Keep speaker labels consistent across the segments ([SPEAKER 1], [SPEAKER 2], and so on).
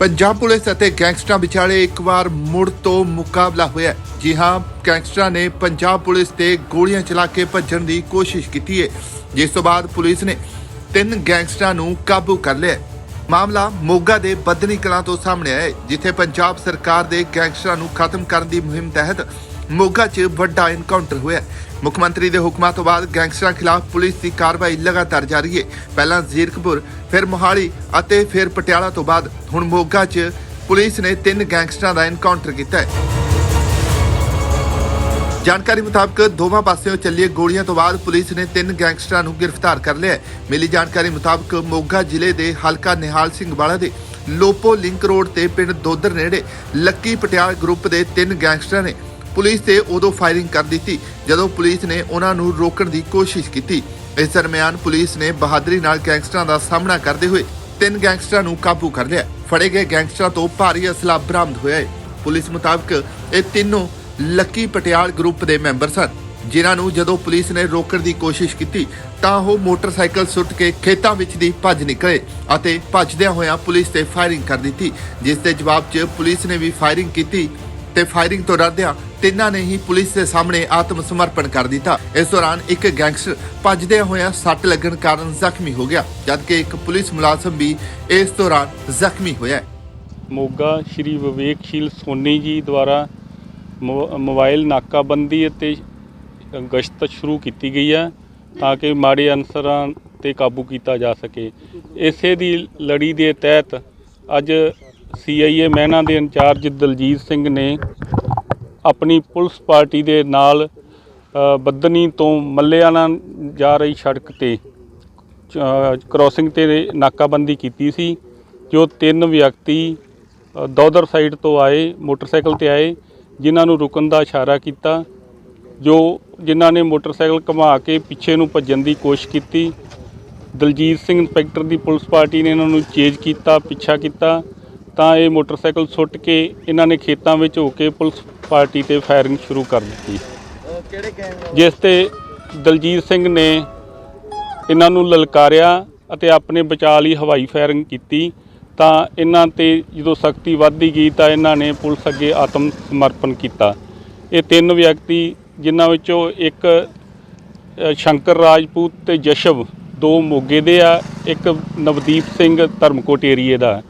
[SPEAKER 1] Punjab police ਅਤੇ ਗੈਂਗਸਟਰਾਂ ਵਿਚਾਲੇ ਇੱਕ ਵਾਰ ਮੁੜ ਤੋਂ ਮੁਕਾਬਲਾ ਹੋਇਆ ਜੀ ਹਾਂ, ਗੈਂਗਸਟਰਾਂ ਨੇ ਪੰਜਾਬ ਪੁਲਿਸ ਤੇ ਗੋਲੀਆਂ ਚਲਾ ਕੇ ਭੱਜਣ ਦੀ ਕੋਸ਼ਿਸ਼ ਕੀਤੀ ਹੈ। ਜਿਸ ਤੋਂ ਬਾਅਦ ਪੁਲਿਸ ਨੇ ਤਿੰਨ ਗੈਂਗਸਟਰਾਂ ਨੂੰ ਕਾਬੂ ਕਰ ਲਿਆ ਮਾਮਲਾ ਮੋਗਾ ਦੇ ਬੱਦਨੀ ਕਲਾਂ ਤੋਂ ਸਾਹਮਣੇ ਆਇਆ ਜਿੱਥੇ ਪੰਜਾਬ ਸਰਕਾਰ ਦੇ ਗੈਂਗਸਟਰਾਂ ਨੂੰ ਖਤਮ ਕਰਨ ਦੀ ਮੁਹਿੰਮ ਤਹਿਤ ਮੋਗਾ 'ਚ ਵੱਡਾ ਐਨਕਾਊਂਟਰ ਹੋਇਆ ਮੁੱਖ ਮੰਤਰੀ ਦੇ ਹੁਕਮਾਂ ਤੋਂ ਬਾਅਦ ਗੈਂਗਸਟਰਾਂ ਖਿਲਾਫ ਪੁਲਿਸ ਦੀ ਕਾਰਵਾਈ ਲਗਾਤਾਰ ਜਾਰੀ ਹੈ। ਪਹਿਲਾਂ ਜ਼ੀਰਕਪੁਰ, ਫਿਰ ਮੋਹਾਲੀ ਅਤੇ ਫਿਰ ਪਟਿਆਲਾ ਤੋਂ ਬਾਅਦ ਹੁਣ ਮੋਗਾ 'ਚ ਪੁਲਿਸ ਨੇ ਤਿੰਨ ਗੈਂਗਸਟਰਾਂ ਦਾ ਐਨਕਾਊਂਟਰ ਕੀਤਾ ਹੈ। ਜਾਣਕਾਰੀ ਮੁਤਾਬਕ ਦੋਵਾਂ ਪਾਸਿਓਂ ਚੱਲੀਏ ਗੋਲੀਆਂ ਤੋਂ ਬਾਅਦ ਪੁਲਿਸ ਨੇ ਤਿੰਨ ਗੈਂਗਸਟਰਾਂ ਨੂੰ ਗ੍ਰਿਫਤਾਰ ਕਰ ਲਿਆ ਹੈ। ਮਿਲੀ ਜਾਣਕਾਰੀ ਮੁਤਾਬਕ ਮੋਗਾ ਜ਼ਿਲ੍ਹੇ ਦੇ ਹਲਕਾ ਨਿਹਾਲ ਸਿੰਘ ਵਾਲਾ ਦੇ ਲੋਪੋ ਲਿੰਕ ਰੋਡ ਤੇ ਪਿੰਡ ਦੋਦਰ ਨੇੜੇ ਲੱਕੀ ਪਟਿਆਲ ਗਰੁੱਪ ਦੇ ਤਿੰਨ ਗੈਂਗਸਟਰਾਂ ਨੇ ਪੁਲਿਸ ਤੇ ਉਦੋਂ ਫਾਇਰਿੰਗ ਕਰ ਦਿੱਤੀ, ਜਦੋਂ ਪੁਲਿਸ ਨੇ ਉਹਨਾਂ ਨੂੰ ਰੋਕਣ ਦੀ ਕੋਸ਼ਿਸ਼ ਕੀਤੀ। ਇਸ ਦਰਮਿਆਨ ਪੁਲਿਸ ਨੇ ਬਹਾਦਰੀ ਨਾਲ ਗੈਂਗਸਟਰਾਂ ਦਾ ਸਾਹਮਣਾ ਕਰਦੇ ਹੋਏ ਤਿੰਨ ਗੈਂਗਸਟਰਾਂ ਨੂੰ ਕਾਬੂ ਕਰ ਲਿਆ। ਫੜੇ ਗਏ ਗੈਂਗਸਟਰਾਂ ਤੋਂ ਭਾਰੀ ਅਸਲਾ ਬਰਾਮਦ ਹੋਇਆ ਹੈ। ਪੁਲਿਸ ਮੁਤਾਬਕ ਇਹ ਤਿੰਨੋਂ ਲੱਕੀ ਪਟਿਆਲ ਗਰੁੱਪ ਦੇ ਮੈਂਬਰ ਸਨ, ਜਿਨ੍ਹਾਂ ਨੂੰ ਜਦੋਂ ਪੁਲਿਸ ਨੇ ਰੋਕਣ ਦੀ ਕੋਸ਼ਿਸ਼ ਕੀਤੀ, ਤਾਂ ਉਹ ਮੋਟਰਸਾਈਕਲ ਸੁੱਟ ਕੇ ਖੇਤਾਂ ਵਿੱਚ ਦੀ ਭੱਜ ਨਿਕਲੇ ਅਤੇ ਭੱਜਦਿਆਂ ਹੋਇਆਂ ਪੁਲਿਸ ਤੇ ਫਾਇਰਿੰਗ ਕਰ ਦਿੱਤੀ, ਜਿਸ ਦੇ ਜਵਾਬ 'ਚ ਪੁਲਿਸ ਨੇ ਵੀ ਫਾਇਰਿੰਗ ਕੀਤੀ ਤੇ ਫਾਇਰਿੰਗ ਤੋਂ ਡਰਦਿਆਂ ਤਿੰਨਾਂ ਨੇ ਹੀ ਪੁਲਿਸ ਦੇ ਸਾਹਮਣੇ ਆਤਮ ਸਮਰਪਣ ਕਰ ਦਿੱਤਾ। ਇਸ ਦੌਰਾਨ ਇੱਕ ਗੈਂਗਸਟਰ ਭੱਜਦਿਆਂ ਹੋਇਆ ਸੱਟ ਲੱਗਣ ਕਾਰਨ ਜ਼ਖਮੀ ਹੋ ਗਿਆ, ਜਦਕਿ ਇੱਕ ਪੁਲਿਸ ਮੁਲਾਜ਼ਮ ਵੀ ਇਸ ਦੌਰਾਨ ਜ਼ਖਮੀ ਹੋਇਆ
[SPEAKER 2] ਮੋਗਾ ਸ਼੍ਰੀ ਵਿਵੇਕਸ਼ੀਲ ਸੋਨੀ ਜੀ ਦੁਆਰਾ ਮੋ- ਮੋਬਾਈਲ ਨਾਕਾਬੰਦੀ ਅਤੇ ਗਸ਼ਤ ਸ਼ੁਰੂ ਕੀਤੀ ਗਈ ਹੈ ਤਾਂ ਕਿ ਮਾੜੇ ਅਨਸਰਾਂ ਤੇ ਕਾਬੂ ਕੀਤਾ ਜਾ ਸਕੇ। ਇਸੇ ਦੀ ਲੜੀ ਦੇ ਤਹਿਤ ਅੱਜ ਸੀਆਈਏ ਮਹਿਨਾ ਦੇ ਇੰਚਾਰਜ ਦਲਜੀਤ ਸਿੰਘ ਨੇ ਆਪਣੀ ਪੁਲਿਸ ਪਾਰਟੀ ਦੇ ਨਾਲ ਬੱਦਨੀ ਤੋਂ ਮੱਲਿਆਣਾ ਜਾ ਰਹੀ ਸੜਕ ਤੇ ਕ੍ਰੋਸਿੰਗ ਤੇ ਨਾਕਾਬੰਦੀ ਕੀਤੀ ਸੀ ਜੋ ਤਿੰਨ ਵਿਅਕਤੀ ਅ, ਸਾਈਡ ਤੋਂ ਆਏ ਮੋਟਰਸਾਈਕਲ ਤੇ ਆਏ ਜਿਨ੍ਹਾਂ ਨੂੰ ਰੁਕਣ ਦਾ ਇਸ਼ਾਰਾ ਕੀਤਾ ਜੋ ਜਿਨ੍ਹਾਂ ਨੇ ਮੋਟਰਸਾਈਕਲ ਘੁਮਾ ਕੇ ਪਿੱਛੇ ਨੂੰ ਭੱਜਣ ਦੀ ਕੋਸ਼ਿਸ਼ ਕੀਤੀ। ਦਲਜੀਤ ਸਿੰਘ ਇੰਸਪੈਕਟਰ ਦੀ ਪੁਲਿਸ ਪਾਰਟੀ ਨੇ ਇਹਨਾਂ ਨੂੰ ਚੇਜ ਕੀਤਾ ਪਿੱਛਾ ਕੀਤਾ ਤਾਂ ਇਹ ਮੋਟਰਸਾਈਕਲ ਸੁੱਟ ਕੇ ਇਹਨਾਂ ਨੇ ਖੇਤਾਂ ਵਿੱਚ ਹੋ ਕੇ ਪੁਲਿਸ ਪਾਰਟੀ ਤੇ ਫਾਇਰਿੰਗ ਸ਼ੁਰੂ ਕਰ ਦਿੱਤੀ।
[SPEAKER 3] ਕਿਹੜੇ ਗੈਂਗ
[SPEAKER 2] ਜਿਸ ਤੇ ਦਲਜੀਤ ਸਿੰਘ ਨੇ ਇਹਨਾਂ ਨੂੰ ਲਲਕਾਰਿਆ ਅਤੇ ਆਪਣੇ ਬਚਾਅ ਲਈ ਹਵਾਈ ਫਾਇਰਿੰਗ ਕੀਤੀ। ਤਾਂ ਇਹਨਾਂ ਤੇ ਜਦੋਂ ਸਖਤੀ ਵੱਧਦੀ ਗਈ ਤਾਂ ਇਹਨਾਂ ਨੇ ਪੁਲਿਸ ਅੱਗੇ ਆਤਮ ਸਮਰਪਣ ਕੀਤਾ। ਇਹ ਤਿੰਨ ਵਿਅਕਤੀ, ਜਿਨ੍ਹਾਂ ਵਿੱਚੋਂ ਇੱਕ ਸ਼ੰਕਰ ਰਾਜਪੂਤ ਤੇ ਜਸ਼ਵ ਦੋ ਮੋਗੇ ਦੇ ਆ, ਇੱਕ ਨਵਦੀਪ ਸਿੰਘ ਧਰਮਕੋਟ ਏਰੀਏ ਦਾ।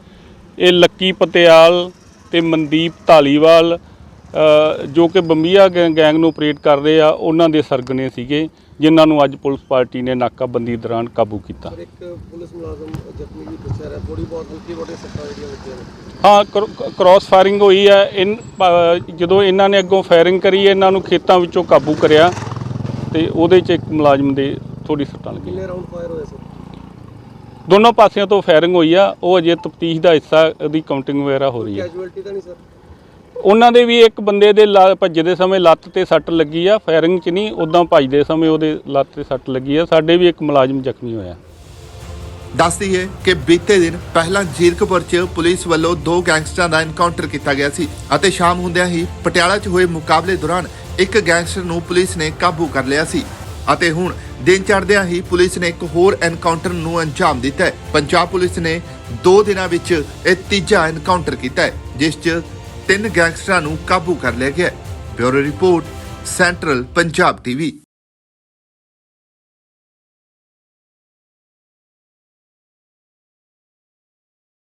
[SPEAKER 2] ਇਹ ਲੱਕੀ ਪਟਿਆਲ ਤੇ ਮਨਦੀਪ ਧਾਲੀਵਾਲ ਅ, ਜੋ ਕਿ ਬੰਬੀਆ ਗੈਂਗ ਨੂੰ ਆਪਰੇਟ ਕਰਦੇ ਆ ਉਹਨਾਂ ਦੇ ਸਰਗਨੇ ਸੀਗੇ ਜਿਨ੍ਹਾਂ ਨੂੰ ਅੱਜ ਪੁਲਿਸ ਪਾਰਟੀ ਨੇ ਨਾਕਾਬੰਦੀ ਦੌਰਾਨ ਕਾਬੂ ਕੀਤਾ।
[SPEAKER 3] ਇੱਕ ਪੁਲਿਸ ਮੁਲਾਜ਼ਮ ਜ਼ਖਮੀ ਵੀ ਦੱਸਿਆ ਰਿਹਾ ਥੋੜੀ ਬਹੁਤ ਹਲਕੀ ਮੋਟੀ ਸੱਟਾਂ ਜਿਹੜੀਆਂ ਵੱਜੀਆਂ ਨੇ।
[SPEAKER 2] ਹਾਂ ਕ੍ਰ- ਕ੍ਰਾਸ ਫਾਇਰਿੰਗ ਹੋਈ ਹੈ ਇਨ ਪ- ਜਦੋਂ ਇਹਨਾਂ ਨੇ ਅੱਗੋਂ ਫਾਇਰਿੰਗ ਕਰੀ ਇਹਨਾਂ ਨੂੰ ਖੇਤਾਂ ਵਿੱਚੋਂ ਕਾਬੂ ਕਰਿਆ ਤੇ ਉਹਦੇ 'ਚ ਇੱਕ ਮੁਲਾਜ਼ਮ ਦੇ ਥੋੜੀ ਸੱਟਾਂ ਲੱਗੀਆਂ।
[SPEAKER 3] ਕਿੰਨੇ ਰਾਉਂਡ ਫਾਇਰ ਹੋਏ ਸਰ?
[SPEAKER 2] ਦੋਨੋਂ ਪਾਸਿਆਂ ਤੋਂ ਫਾਇਰਿੰਗ ਹੋਈ ਆ ਉਹ ਅਜੇ ਤਫਤੀਸ਼ ਦਾ ਹਿੱਸਾ ਉਹਦੀ ਕਾਊਂਟਿੰਗ ਵਗੈਰਾ ਹੋ ਰਹੀ ਹੈ
[SPEAKER 3] ਕੈਜੂਅਲਟੀ ਤਾਂ ਨਹੀਂ ਸਰ?
[SPEAKER 2] ਉਹਨਾਂ ਦੇ ਵੀ ਇੱਕ ਬੰਦੇ ਦੇ ਭੱਜਦੇ ਸਮੇਂ ਲੱਤ ਤੇ ਸੱਟ ਲੱਗੀ ਆ ਫਾਇਰਿੰਗ 'ਚ ਨਹੀਂ ਉਦਾਂ ਭੱਜਦੇ ਸਮੇਂ ਉਹਦੇ ਲੱਤ ਤੇ ਸੱਟ ਲੱਗੀ ਆ। ਸਾਡੇ ਵੀ ਇੱਕ ਮੁਲਾਜ਼ਮ ਜ਼ਖਮੀ ਹੋਇਆ।
[SPEAKER 1] ਦੱਸਦੀ ਹੈ ਕਿ ਬੀਤੇ ਦਿਨ ਪਹਿਲਾਂ ਜੀਰਕਪੁਰ 'ਚ ਪੁਲਿਸ ਵੱਲੋਂ ਦੋ ਗੈਂਗਸਟਰਾਂ ਦਾ ਐਨਕਾਊਂਟਰ ਕੀਤਾ ਗਿਆ ਸੀ ਅਤੇ ਸ਼ਾਮ ਹੁੰਦਿਆਂ ਹੀ ਪਟਿਆਲਾ 'ਚ ਹੋਏ ਮੁਕਾਬਲੇ ਦੌਰਾਨ ਇੱਕ ਗੈਂਗਸਟਰ ਨੂੰ ਪੁਲਿਸ ਨੇ ਕਾਬੂ ਕਰ ਲਿਆ ਸੀ। ਅਤੇ ਹੁਣ ਦਿਨ ਚੜ੍ਹਦਿਆਂ ਹੀ ਪੁਲਿਸ ਨੇ ਇੱਕ ਹੋਰ ਐਨਕਾਊਂਟਰ ਨੂੰ ਅੰਜਾਮ ਦਿੱਤਾ ਹੈ। ਪੰਜਾਬ ਪੁਲਿਸ ਨੇ 2 ਦਿਨਾਂ ਵਿੱਚ ਇਹ ਤੀਜਾ ਐਨਕਾਊਂਟਰ ਕੀਤਾ ਹੈ, ਜਿਸ 'ਚ ਤਿੰਨ ਗੈਂਗਸਟਰਾਂ ਨੂੰ ਕਾਬੂ ਕਰ ਲਿਆ ਗਿਆ ਹੈ। Bureau report, central Punjab TV.